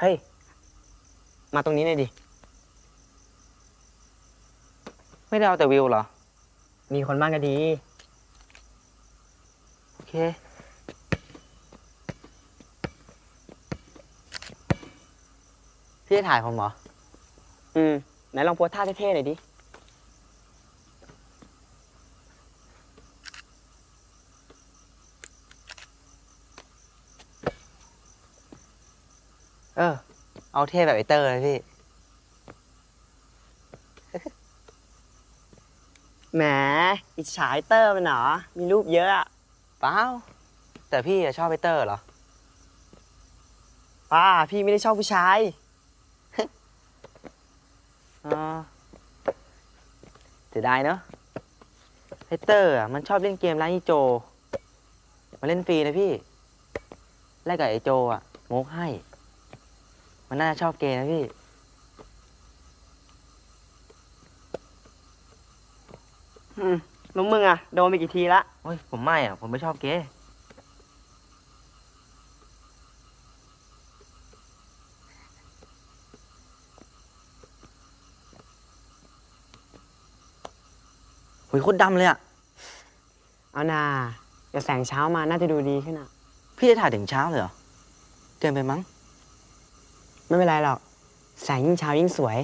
เฮ้ย มาตรงนี้หน่อยดิ ไม่ได้เอาแต่วิวเหรอ มีคนบ้างก็ดี โอเค พี่จะถ่ายผมเหรอ อืม ไหนลองโพสท่าเท่ๆหน่อยดิ เออ เอาเท่แบบไอเตอร์เลยพี่ แหมอิจฉาไอ้เตอร์มันเหรอ มีรูปเยอะอะเปล่าแต่พี่อะชอบไอเตอร์เหรอ ป้าพี่ไม่ได้ชอบผู้ชายอ๋อเสียดายเนอะไอเตอร์อะมันชอบเล่นเกมร้านอีโจ มาเล่นฟรีนะพี่ แลกกับไอโจอะโมกให้ มันน่าจะชอบเกมนะพี่ อืมแล้วมึงอะโดนไปกี่ทีละ โอ้ยผมไม่อะผมไม่ชอบเกย์หุยโคตรดำเลยอะเอานาเดี๋ยวแสงเช้ามาน่าจะดูดีขึ้นอะพี่จะถ่ายถึงเช้าเลยเหรอ เกินไปมั้ง ไม่เป็นไรหรอก แสงยิ่งเช้ายิ่งสวย